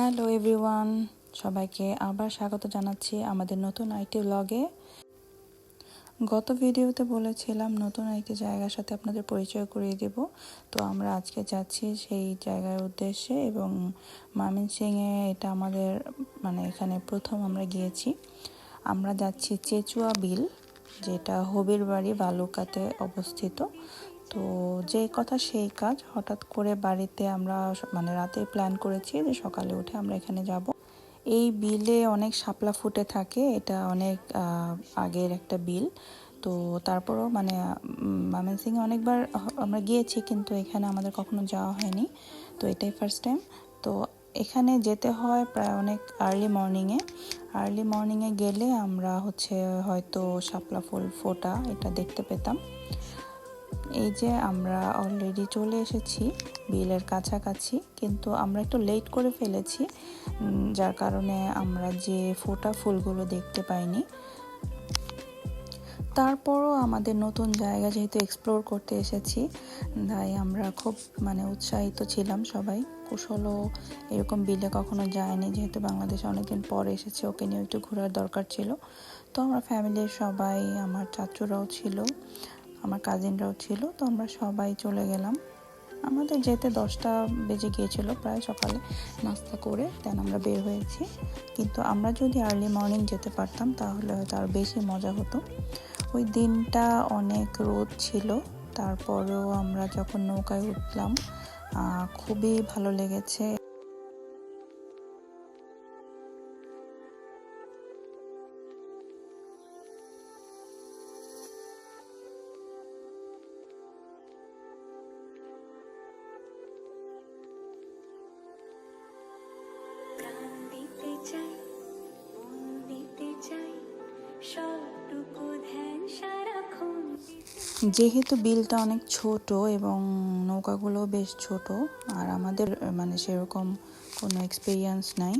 Hello everyone, সবাইকে আবার স্বাগত জানাচ্ছি আমাদের নতুন আইটি ব্লগে গত ভিডিওতে বলেছিলাম নতুন আইটি জায়গার সাথে আপনাদের পরিচয় করিয়ে দেব। তো আমরা আজকে যাচ্ছি সেই জায়গার উদ্দেশ্যে এবং ময়মনসিংহে এটা আমাদের মানে এখানে প্রথম আমরা গিয়েছি। আমরা যাচ্ছি চেচুয়া বিল, যেটা হবির বাড়ি বালুকাতে অবস্থিত। তো যে কথা সেই কাজ। হঠাৎ করে বাড়িতে আমরা মানে রাতে প্ল্যান করেছি যে সকালে উঠে আমরা এখানে যাব। এই বিলে অনেক শাপলা ফুটে থাকে, এটা অনেক আগের একটা বিল। তো তারপরও মানে ময়মনসিংহে অনেকবার আমরা গিয়েছি কিন্তু এখানে আমাদের কখনো যাওয়া হয়নি। তো এটাই ফার্স্ট টাইম তো এখানে যেতে হয় প্রায় অনেক আর্লি মর্নিংয়ে আর্লি মর্নিংয়ে গেলে আমরা হচ্ছে হয়তো শাপলা ফুল ফোটা, এটা দেখতে পেতাম। এই যে আমরা অলরেডি চলে এসেছি, বিলের কাছাকাছি, কিন্তু আমরা একটু লেট করে ফেলেছি যার কারণে আমরা যে ফোটা ফুলগুলো দেখতে পাইনি। তারপরও আমাদের নতুন জায়গা যেহেতু এক্সপ্লোর করতে এসেছি, তাই আমরা খুব মানে উৎসাহিত ছিলাম সবাই। কুশলও এরকম বিলে কখনো যায়নি, যেহেতু বাংলাদেশে অনেকদিন পরে এসেছে, ওকে নিয়ে একটু ঘোরার দরকার ছিল। তো আমরা ফ্যামিলির সবাই, আমার চাচুরাও ছিল আমার কাজিনরাও ছিল, তো আমরা সবাই চলে গেলাম। আমাদের যেতে দশটা বেজে গিয়েছিল প্রায় সকালে নাস্তা করে দেন আমরা বের হয়েছি। কিন্তু আমরা যদি আর্লি মর্নিং যেতে পারতাম, তাহলে হয়তো আরও বেশি মজা হতো। ওই দিনটা অনেক রোদ ছিল, তারপরেও আমরা যখন নৌকায় উঠলাম খুবই ভালো লেগেছে। চাই, মন দিতে চাই, সবটুকু ধ্যান সারাক্ষণ যেহেতু বিলটা অনেক ছোট এবং নৌকাগুলো বেশ ছোট, আর আমাদের মানে সেরকম কোনো এক্সপিরিয়েন্স নাই,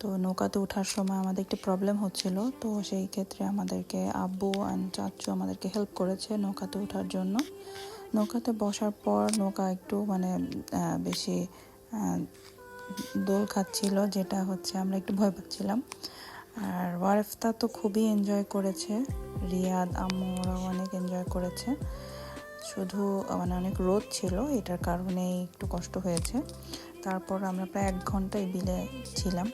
তো নৌকাতে ওঠার সময় আমাদের একটু প্রবলেম হচ্ছিল, তো সেই ক্ষেত্রে আমাদেরকে আব্বু অ্যান্ড চাচু আমাদেরকে হেল্প করেছে নৌকাতে ওঠার জন্য। নৌকাতে বসার পর নৌকা একটু মানে বেশি দোল খাচ্ছিল, যেটা হচ্ছে আমরা একটু ভয় পাচ্ছিলাম। আর ওয়ারেফতা তো খুবই এনজয় করেছে, রিয়াদ, আম্মু, ওরাও অনেক এনজয় করেছে। শুধু মানে অনেক রোদ ছিল, এটার কারণে একটু কষ্ট হয়েছে। তারপর আমরা প্রায় এক ঘণ্টা এই বিলে ছিলাম।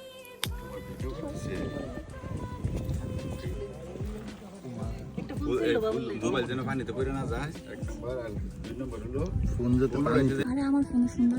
আরে আমার ফোন সুন্দর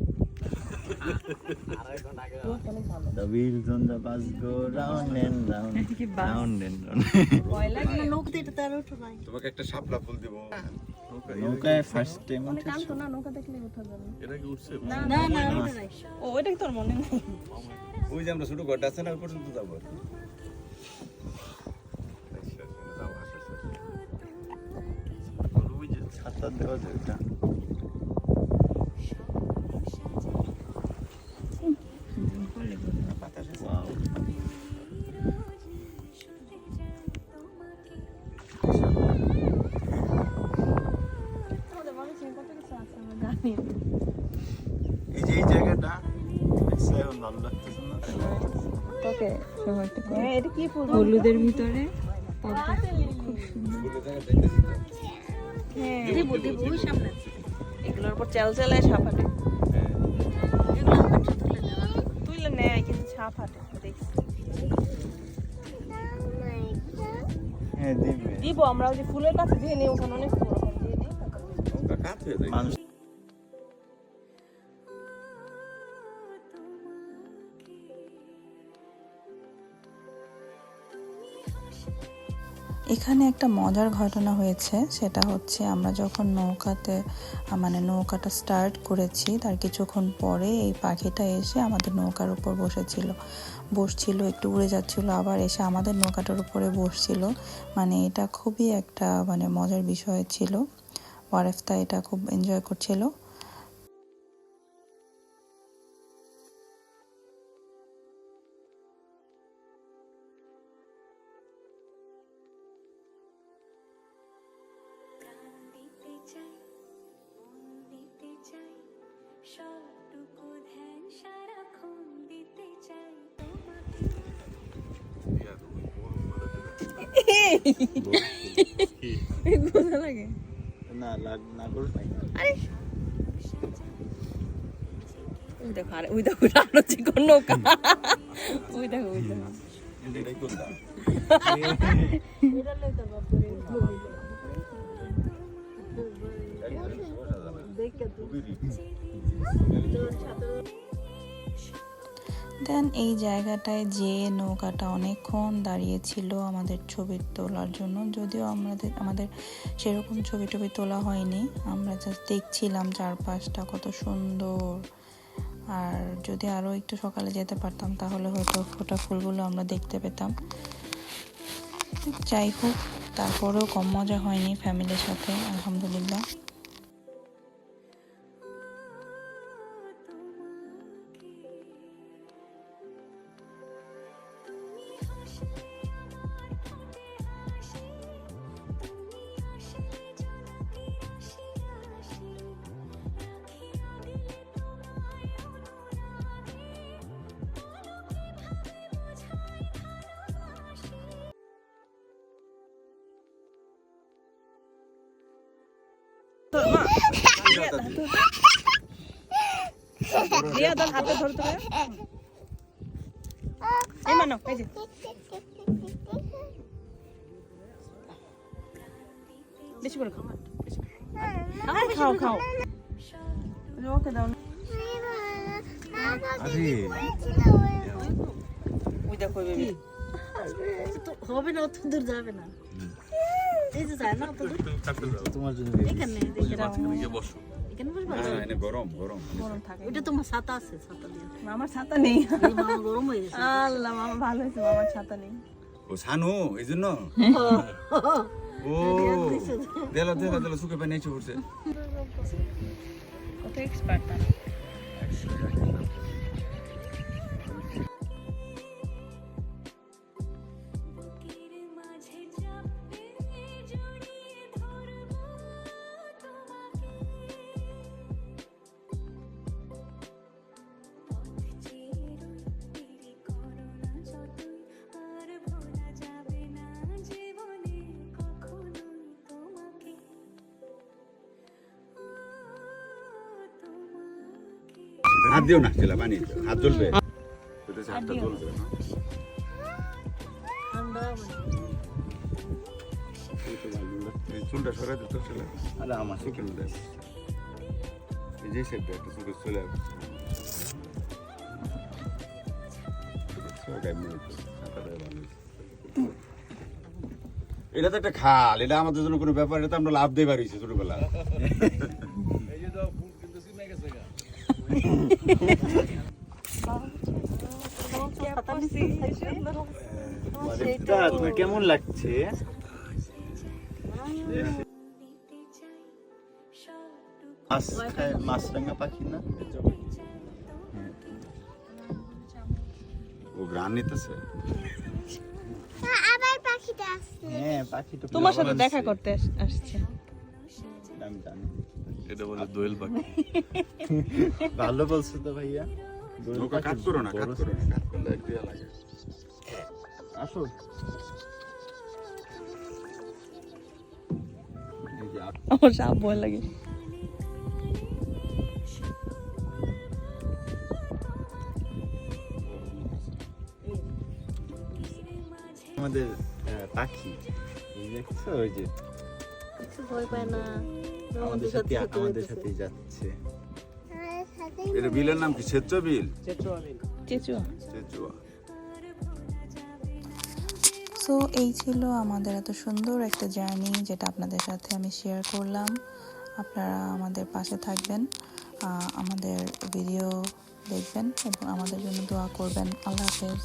The wheels on the bus go round and round, round and round. তোমাকে একটা শাপলা ফুল দেবো নৌকায় ফার্স্ট টাইম উঠে না না ও এটা কি তোর মনে নেই? ওই যে আমরা ছোট ঘরটা আছে না ওই পর্যন্ত যাব? কি। ছাতা দেওয়া যায় ওটা বাতাস আছে। Wow. এই যে এই জায়গাটা দেখছ ভালো লাগতেছে না তোকে হ্যাঁ এটা কি ফুল হলুদের ভিতরে হ্যাঁ দেবো দেবো সামনে এগুলোর উপর চাল চালায় সাপ হাঁটে হ্যাঁ। তুইলে নেয় কিন্তু ছাপ হাঁটে দেখছি হ্যাঁ দিবে। দিব আমরা ওই যে ফুলের কাছে দিয়ে নিই ওখানে অনেক ফুল দিয়ে নিই। দিব। নৌকা এখানে একটা মজার ঘটনা হয়েছে। সেটা হচ্ছে আমরা যখন নৌকাতে মানে নৌকাটা স্টার্ট করেছি, তার কিছুক্ষণ পরে এই পাখিটা এসে আমাদের নৌকার উপর বসেছিল। বসছিল, একটু উড়ে যাচ্ছিল, আবার এসে আমাদের নৌকাটার উপরে বসছিল। মানে এটা খুবই একটা মানে মজার বিষয় ছিল। ওয়ারেফতা এটা খুব এনজয় করছিল। সবটুকু ধ্যান সারাক্ষণ দিতে চাই তোমাকে। লাগে না লাগ না করুস না। ওই দেখো আরে ওই দেখো আরও চিকন নৌকা। ওই দেখো ওই দেখো। এটাই করলাম। দেন এই জায়গাটায় যে নৌকাটা অনেকক্ষণ দাঁড়িয়েছিল আমাদের ছবি তোলার জন্য, যদিও আমাদের আমাদের সেরকম ছবি টবি তোলা হয়নি। আমরা জাস্ট দেখছিলাম চারপাশটা কত সুন্দর। আর যদি আরও একটু সকালে যেতে পারতাম, তাহলে হয়তো ফোটা ফুলগুলো আমরা দেখতে পেতাম। যাই হোক, তারপরেও কম মজা হয়নি ফ্যামিলির সাথে, আলহামদুলিল্লাহ। রিয়া তোর হাতে ধর তো এই মানো এই যে। বেশি করে খাও। বেশি খাও খাও। ওকে দাও। আরে ওই দেখো বেবি তো হবে না অত দূর যাবে না। এই যে যায় না তোমার জন্য এখানে দেখে রাখো। এখানে বসবা না, গরম গরম। গরম থাকে। ওইটা তোমার ছাতা আছে ছাতা দিয়ে। মামার ছাতা নেই। মামা গরম হয়ে গেছে। আল্লাহ মামা ভালো হয়েছে মামার ছাতা নেই। ও সানু এই জন্য? ও দিল দিল দিল সুখে পানি এসে পড়ছে। কত এক্সপার্ট তারা। হাত দিও না ছেলে পানি হাত জ্বলবে? হাতটা চুলটা দিতে ছেলে আরে আমার সুখের মধ্যে এই যে সেটা একটা চলে। এটা তো একটা খাল এটা আমাদের জন্য কোনো ব্যাপার এটা তো আমরা লাভ দিয়ে বাড়িয়েছি ছোটবেলা কেমন লাগছে? দিতে মাছ খায় মাছরাঙা পাখি না? ও গ্রান নিতেছে? হ্যাঁ পাখি তো তোমার সাথে দেখা করতে আসছে। আমি জানি। এটা বলে দোয়েল পাখি। ভালো বলছো তো ভাইয়া। নৌকা কাজ করো না বড় করো না কাজ করলে একটু লাগে আসো। এই যে আপ- আমার সাপ ভয় লাগে। আমাদের পাখি। দেখছ ওই যে কিছু ভয় পায় না। আমাদের সাথে আমাদের সাথেই যাচ্ছে। এটা বিলের নাম কি? বিল সো সো এই ছিল আমাদের এত সুন্দর একটা জার্নি যেটা আপনাদের সাথে আমি শেয়ার করলাম। আপনারা আমাদের পাশে থাকবেন আহ, আমাদের ভিডিও দেখবেন এবং আমাদের জন্য দোয়া করবেন। আল্লাহ হাফেজ।